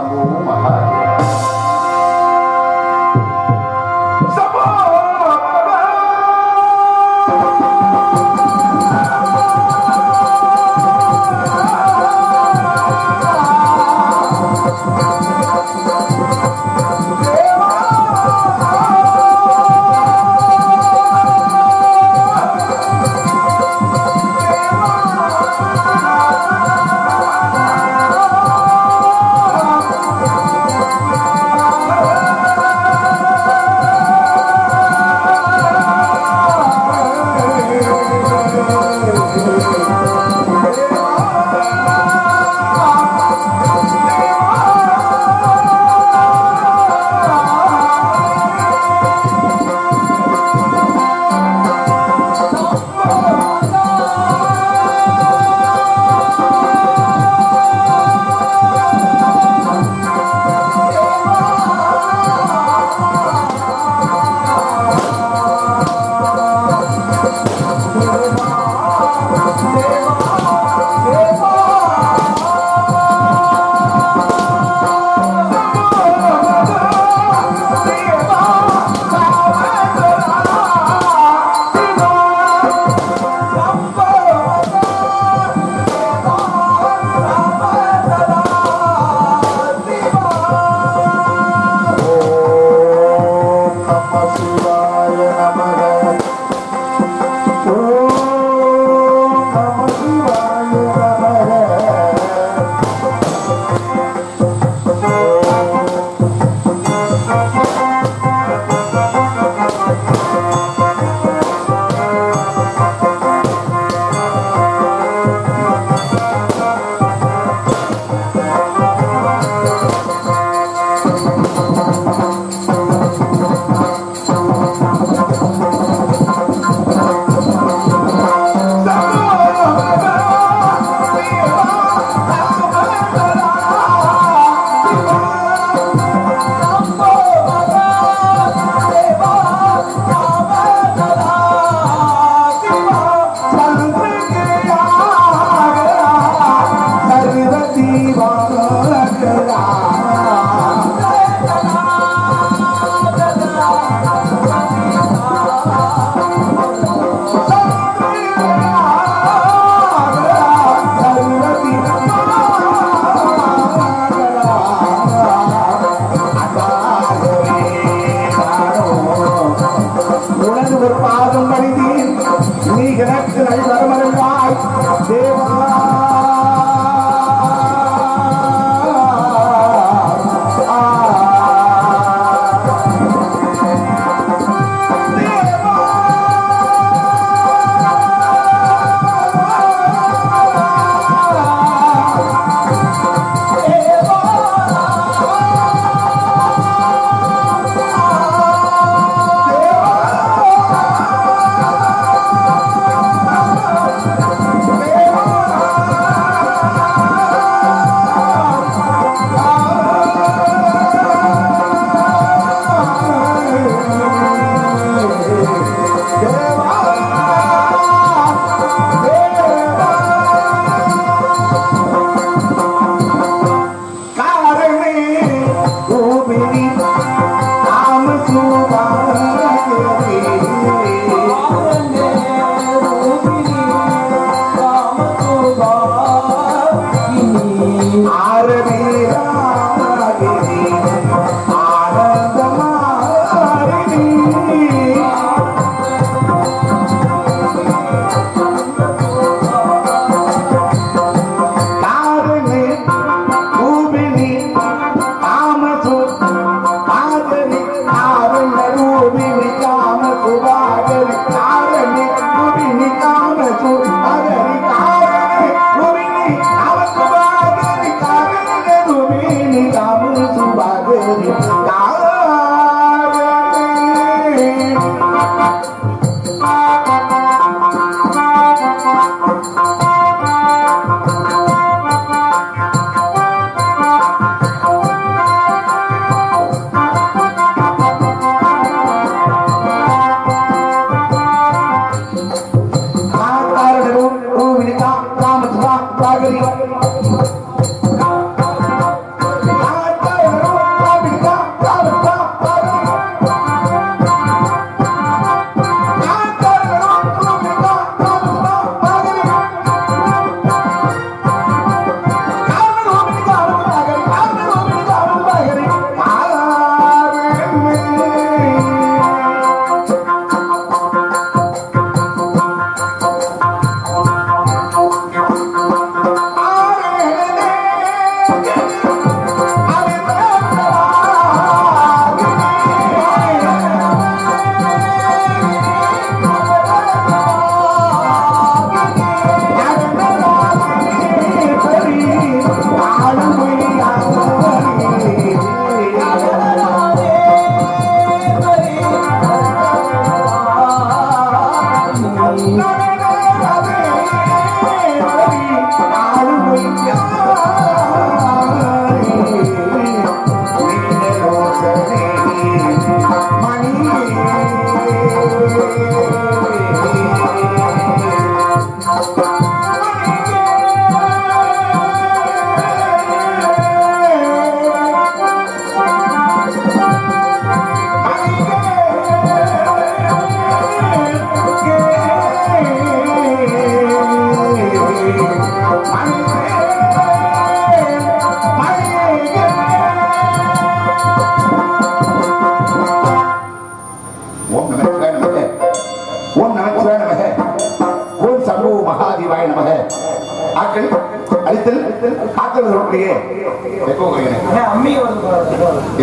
amor, uma. நம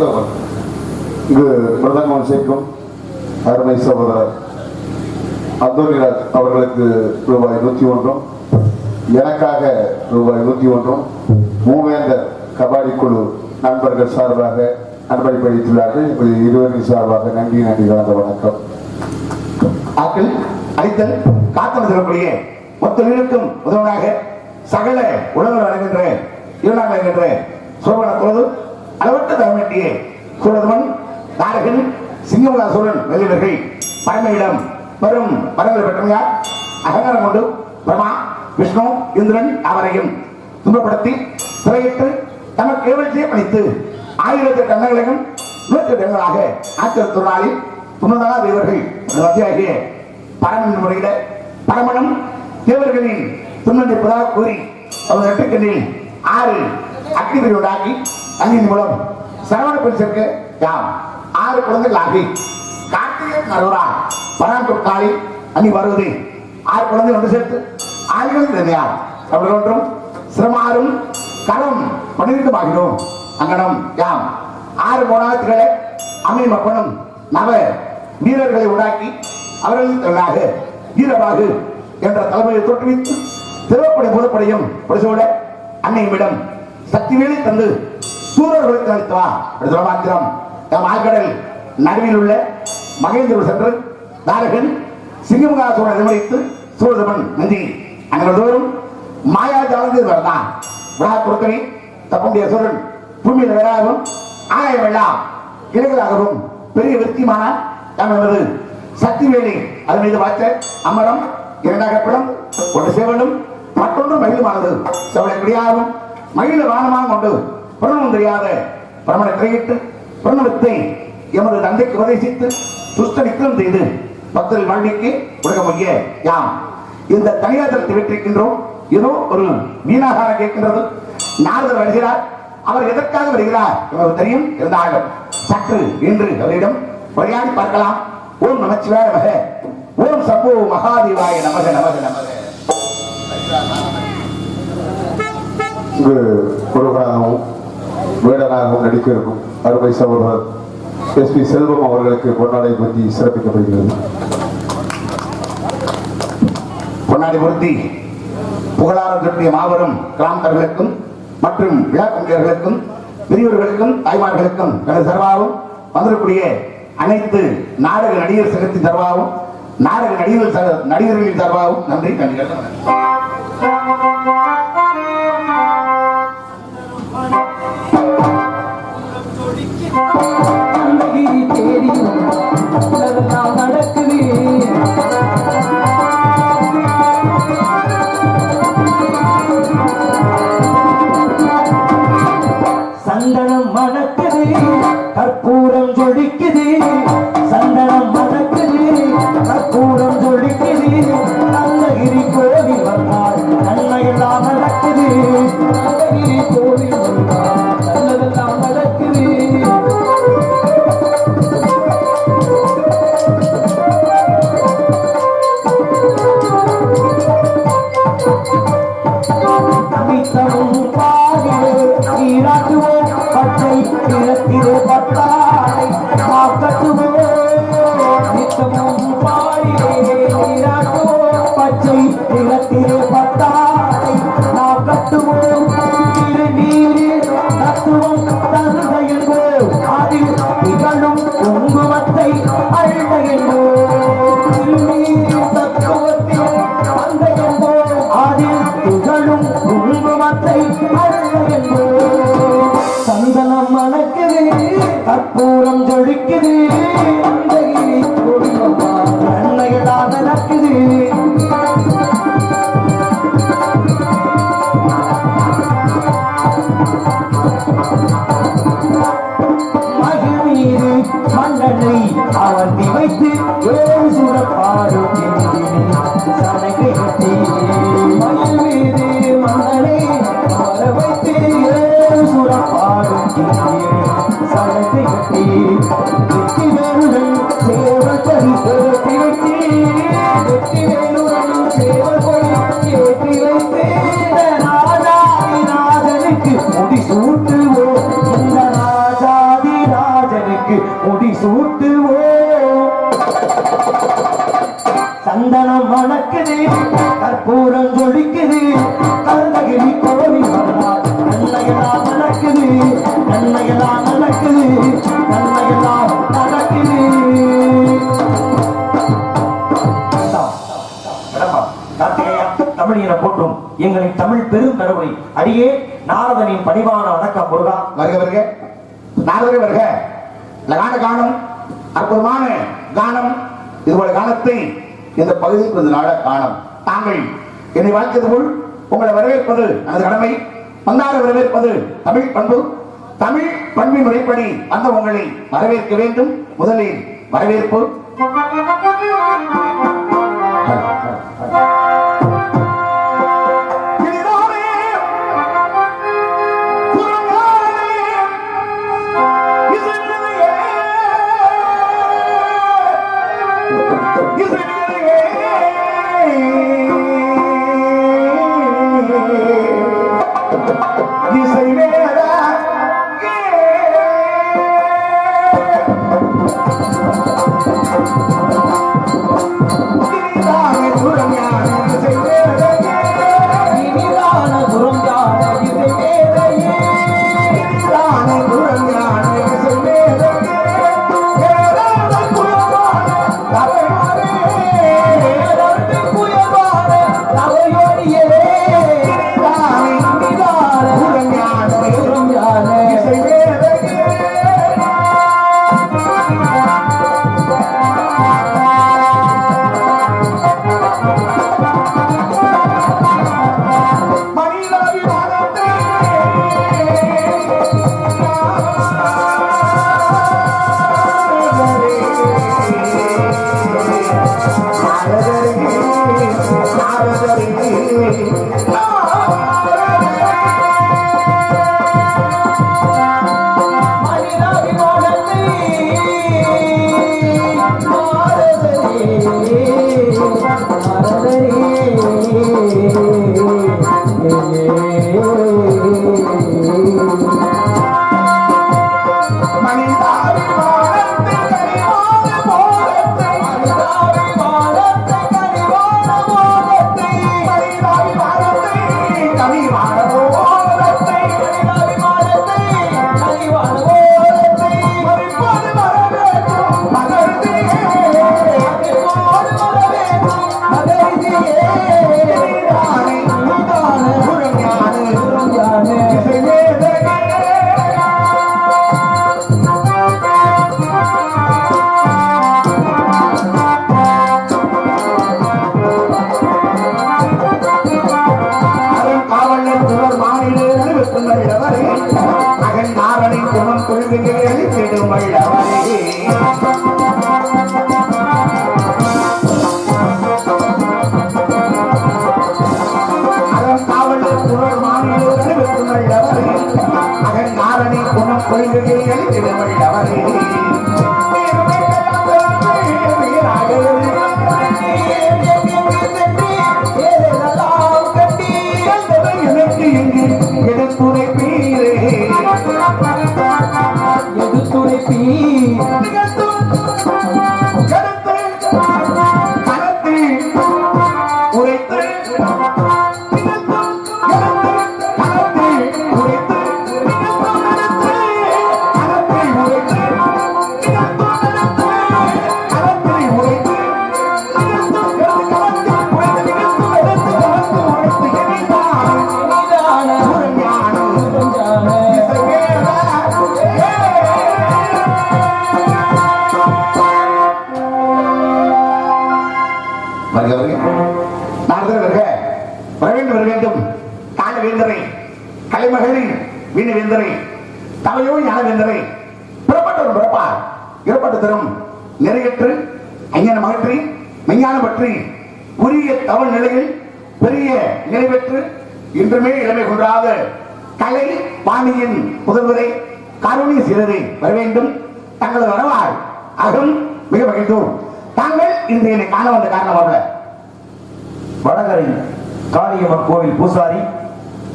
சகோதரர் இது பிரதமர் சேர்க்கும் அருமை சகோதரர் அந்தோனிராஜ் அவர்களுக்கு ரூபாய் நூற்றி ஒன்றும் எனக்காக ரூபாய் நூற்றி ஒன்றும் மூவேந்தர் கபாடி குழு நண்பர்கள் சார்பாக அன்பளிப்பளித்துள்ளார்கள் இப்படி இருவரின் சார்பாக நன்றி நன்றி வாழ்ந்த வணக்கம். ஆக்கள் அடித்தல் காத்தல் மொத்த மொத்தம் உதவனாக சகல உலகம் நடக்கின்ற இரண்டாம் நடக்கின்ற சோபன தொழுது அளவற்ற தலைமையிட்டிய சூழதமன் தாரகன் சிங்கமலாசூரன் வெளியிடர்கள் பழமையிடம் வரும் வரங்கள் பெற்றமையார். அகங்காரம் கொண்டு பிரமா விஷ்ணு இந்திரன் அவரையும் துன்பப்படுத்தி சிறையிட்டு தமக்கு ஏவழ்ச்சியை பணித்து ஆயிரத்தி எட்டு அன்னங்களையும் நூற்றி எட்டு எண்களாக ஆயிரத்தி தொழிலாளி துணதாக தேவர்கள் மத்தியாகிய பரமன் முறையிட பரமனும் தேவர்களின் துன்பளிப்பதாக கூறி அவர் நெட்டுக்கண்ணில் ஆறு அக்னி உண்டாக்கி அங்கின் மூலம் சரவண பெருசிற்கு யாம் ஆறு குழந்தைகள் ஆகி கார்த்திகை நடுவரா காளி அன்னி வருவது. ஆறு குழந்தை வந்து சேர்த்து ஆண்களுக்கு தனியார் அவர்கள் ஒன்றும் சிரமாறும் களம் பன்னிரண்டு ஆகினோம். அங்கனம் யாம் ஆறு போனாத்துகளை அமி மக்களும் நவ வீரர்களை உண்டாக்கி அவர்களுக்கு தொழிலாக வீரபாகு என்ற தலைமையை தோற்றுவித்து திருவப்படை முதற்படையும் பொடிசோட அன்னையிடம் சக்திவேலி தந்து சூரர்களுக்கு அளித்தவா அப்படி சொல்ல மாத்திரம் நம் ஆழ்கடல் நடுவில் உள்ள மகேந்திர சென்று தாரகன் சிங்கமுகாசுரனை நிர்வகித்து சூரதமன் நந்தி. அங்கே தோறும் மாயா ஜாலத்தில் வரதான் விழா கொடுக்கவே தப்புடைய சூரன் பூமியில் வேறாகவும் ஆய வெள்ளா கிளைகளாகவும் பெரிய விருத்திமான நாம் என்பது சக்தி வேலை அதன் மீது வாச்ச அமரம் இரண்டாக பிளம் ஒன்று சேவலும் மற்றொன்று மகிழமானது. செவலை கிடையாகவும் மகிழ வானமாக கொண்டு பிரணவம் தெரியாத பிரமணை திரையிட்டு பிரணவத்தை எமது தந்தைக்கு உபதேசித்து துஷ்ட செய்து பக்தர்கள் வாழ்க்கைக்கு உலக முடிய யாம். இந்த தனியாதரத்தை வெற்றிருக்கின்றோம் ஏதோ ஒரு மீனாகாரம் கேட்கின்றது. நாரதர் வருகிறார். அவர் எதற்காக வருகிறார்? எனக்கு தெரியும்? இருந்தாலும் சற்று என்று அவரிடம் உரையாடி பார்க்கலாம். ஓம் நமச்சிவாய நமக. ஓம் சம்போ மகாதேவாய நமக நமக நமக. இங்கு வேடனாகவும் நடிக்க அருமை சகோதரர் எஸ் பி செல்வம் அவர்களுக்கு பொன்னாடை பற்றி சிறப்பிக்கப்படுகிறது பொன்னாடி பொருத்தி புகழாரம் மாபெரும் கிராமத்தர்களுக்கும் மற்றும் விழா பெரியவர்களுக்கும் தாய்மார்களுக்கும் எனது சர்வாவும் வந்திருக்கூடிய அனைத்து நாடக நடிகர் சங்கத்தின் சர்வாவும் நாடக நடிகர் நடிகர்களின் சர்வாவும் நன்றி நன்றி துடிக்குது கருணகிரி கோரி வந்தார் நடக்குது நன்மையெல்லாம் நடக்குது நன்மையெல்லாம் நடக்குது எங்களின் தமிழ் பெரும் கடவுளை அடியே நாரதனின் பணிவான வணக்கம் முருகா. வருக வருக. நாரதரே வருக. காண காணும் அற்புதமான கானம் இதுபோல காலத்தை இந்த பகுதிக்கு என்னை வாழ்த்தது போல் உங்களை வரவேற்பது எனது கடமை. வந்தார வரவேற்பது தமிழ் பண்பு. தமிழ் பண்பின் முறைப்படி அந்த உங்களை வரவேற்க வேண்டும். முதலில் வரவேற்பு.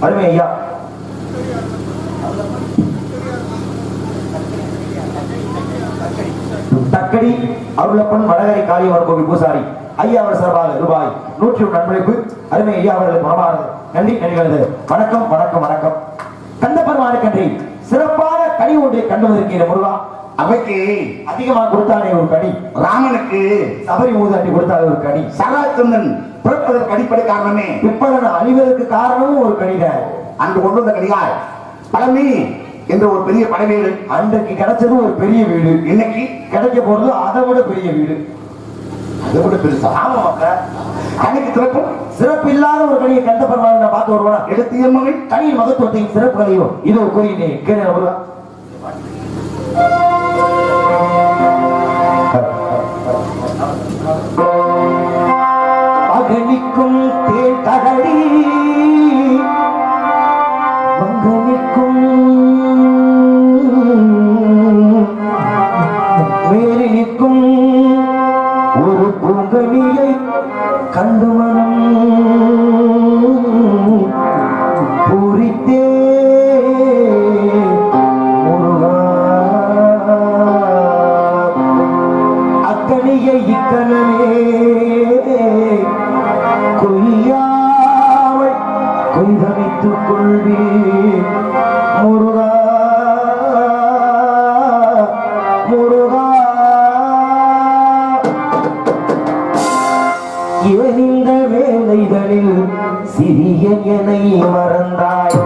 அருமை ஐயா. தக்கடி அருளப்பன் வடகரை காளியம்மன் கோவில் பூசாரி. ஐயா அவர் சார்பாக ரூபாய் நூற்றி ஒன்று அன்பளிப்பு அருமை ஐயா அவர்களுக்கு மனமார்ந்த நன்றி நிகழ்கிறது வணக்கம் வணக்கம் வணக்கம். கந்த கன்றி சிறப்பான கனி ஒன்றை கண்டு வந்திருக்கிற முருகா அவைக்கு அதிகமா கொடுத்தானே ஒரு கடி ராமனுக்கு சபரி மூதாட்டி கொடுத்தாலே ஒரு கடி சரச்சந்திரன் பிறப்பதற்கு அடிப்படை காரணமே. பிற்பலன் அழிவதற்கு காரணமும் ஒரு கடிதான் அன்று கொண்டு வந்த கடிகால் பழனி என்ற ஒரு பெரிய படைவீடு அன்றைக்கு கிடைச்சது ஒரு பெரிய வீடு. இன்னைக்கு கிடைக்க போறது அதை விட பெரிய வீடு. அதை விட பெருசா? ஆமா கணிக்கு திறப்பும் சிறப்பு? இல்லாத ஒரு கனியை கண்ட நான் பார்த்து வருவானா? எடுத்திய மகள் கனியின் மகத்துவத்தையும் சிறப்புகளையும் இதோ கூறினேன். கேள்வி வருவா முருகா. ஏன் வேலைகளில் சிறிய என்னை மறந்தாய்.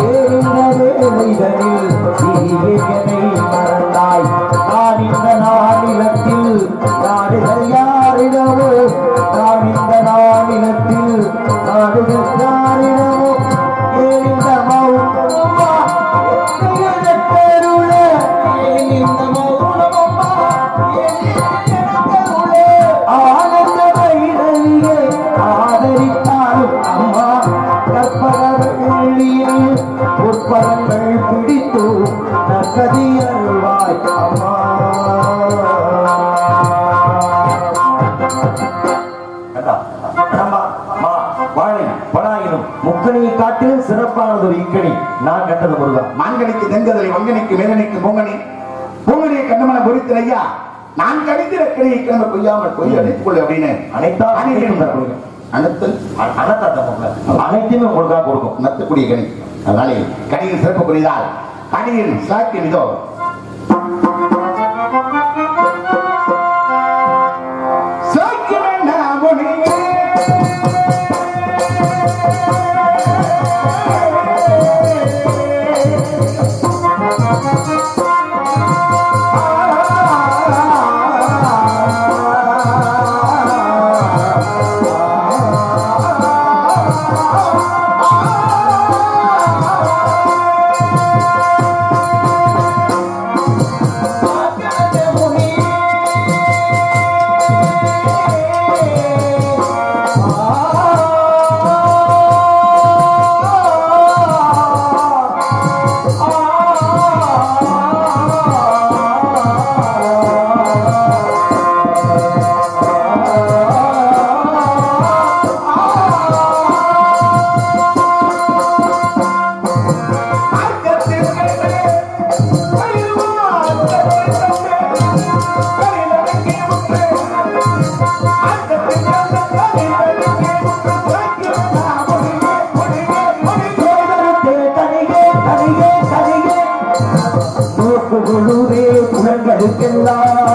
ஏறின வேலைகளில் சிறியனை மறந்தாய். நான் இந்த நாளிலத்தில் காட்டிலும் சிறப்பானது ஒரு இக்கணி நான் கண்டது முருகா. மாங்கனிக்கு தெங்கதலை வங்கனிக்கு மேலனிக்கு மூங்கனி பூங்கனியை கண்டமன பொறித்தல் ஐயா. நான் கணித்திர கிளையை கிளம்ப கொய்யாமல் கொய் அழைத்துக் கொள்ளு அப்படின்னு. அனைத்தா தரப்படுங்க அனத்தல் அனைத்தையுமே உங்களுக்காக கொடுக்கும். நத்தக்கூடிய கனி. அதனாலே கனியில் சிறப்பு புரிந்தால் கனியில் சாக்கியம் இதோ. Thank புலங்களுக்கு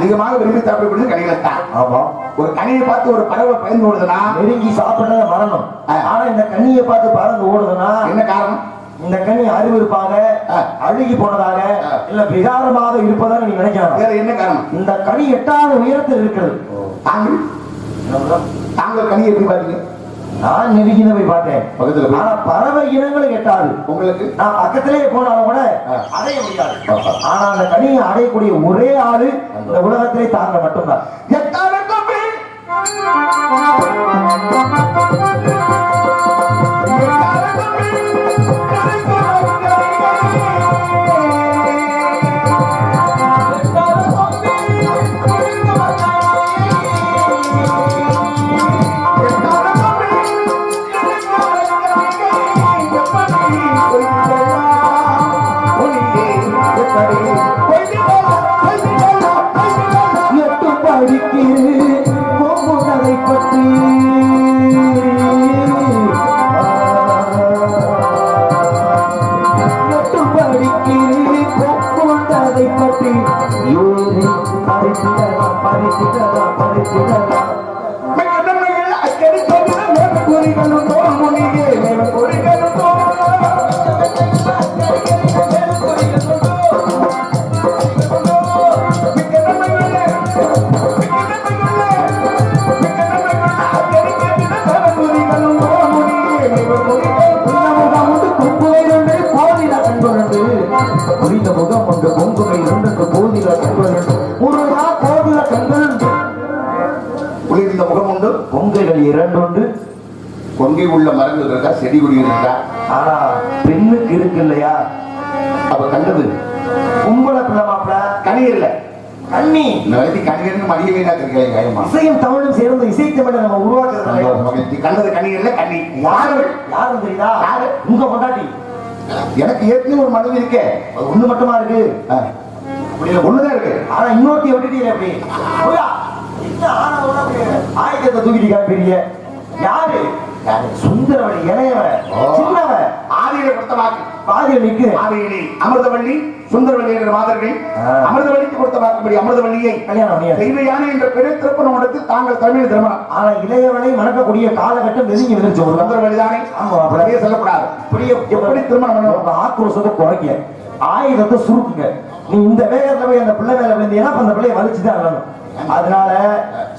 அதிகமாக விரும்பி சாப்பிடக்கூடியது கனிகள் தான். ஆமா. ஒரு கனியை பார்த்து ஒரு பறவை பயந்து ஓடுதுன்னா? நெருங்கி சாப்பிட்டத மரணம். ஆனா இந்த கண்ணியை பார்த்து பறந்து ஓடுதுன்னா? என்ன காரணம்? இந்த கண்ணி அறிவிருப்பாக. அழுகி போனதாக. இல்ல விகாரமாக இருப்பதாக நீ நினைக்கலாம் வேற என்ன காரணம்? இந்த கனி எட்டாவது உயரத்தில் இருக்கிறது. தாங்கள்? தாங்கள் கனியை எப்படி பாத்தீங்க நான் நெருங்கின போய் பார்த்தேன். பக்கத்துல ஆனா பறவை இனங்களும் எட்டாது உங்களுக்கு? நான் பக்கத்திலே போனாலும் கூட. அடைய முடியாது. ஆனா அந்த கனியை அடையக்கூடிய ஒரே ஆளு இந்த உலகத்திலே தாங்க மட்டும்தான். எட்டாவது I can't going to be able to. I'm not going to do it. கொங்கை உள்ள மரங்கள் இருக்கா செடி கொடி இருக்கா ஆனா பெண்ணுக்கு இருக்கு இல்லையா? அப்ப கண்டது. கும்பல பிள்ளை மாப்பிள கனி இல்ல. கண்ணி வயது கனிகன்னு மடிய வீணா தெரியாது கையமா இசையும் தமிழும் சேர்ந்து இசை தமிழை நம்ம உருவாக்குறது கண்டது கனி இல்ல கண்ணி யாரு? யாரும் தெரியுதா? யாரு? உங்க பொண்டாட்டி. எனக்கு ஏற்கனவே ஒரு மனைவி இருக்கே. அது ஒண்ணு மட்டுமா இருக்கு. ஒண்ணுதான் இருக்கு. ஆனா இன்னொருத்தி விட்டுட்டீங்க அப்படி ஆயுதத்தை தூக்கிட்டு கிளம்பிடுறீங்க. யாரு? யாரு? சுந்தரவழி இளையவன். சின்னவன் ஆதியில கொடுத்த வாக்கு பாதியில் நிக்கு ஆதியிலே அமிர்தவள்ளி சுந்தரவள்ளி என்ற மாதர்கள். அமிர்தவள்ளிக்கு கொடுத்த வாக்குப்படி அமிர்தவள்ளியை கல்யாணம் தெய்வயானை என்ற பெரிய திருப்பணம் எடுத்து தாங்கள் தமிழ் திருமணம். ஆனா இளையவனை மணக்கக்கூடிய காலகட்டம் நெருங்கி வந்துருச்சு ஒரு சுந்தரவள்ளி தானே? ஆமா, அப்ப- அப்படியே சொல்லக்கூடாது. இப்படியே எப்படி திருமணம் பண்ணணும்? ஆக்ரோஷத்தை குறைக்க. ஆயுதத்தை சுருக்குங்க. நீ இந்த வேகத்துல போய் அந்த பிள்ளை மேல விழுந்தீங்கன்னா அந்த பிள்ளைய வலிச்சுதான் அழணும் அதனால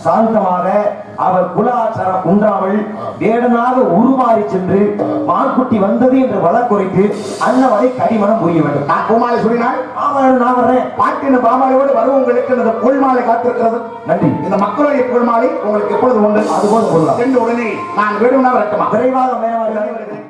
சாந்தமாக அவர் குலாச்சாரம் குன்றாமல் வேடனாக உருமாறி சென்று மான்குட்டி வந்தது என்று வழக்குரைத்து அன்னவரை கடிமணம் புரிய வேண்டும். நான் பூமாலை சொல்லினால்? ஆமா நான் வர்றேன். பாட்டின பாமாலையோடு வரும் உங்களுக்கு. இந்த பொல்மாலை காத்திருக்கிறது. நன்றி. இந்த மக்களுடைய பொல்மாலை உங்களுக்கு எப்பொழுது உண்டு? அதுபோல கொள்ளலாம் சென்று உடனே நான் வேணும்னா வரட்டுமா? விரைவாக மேலே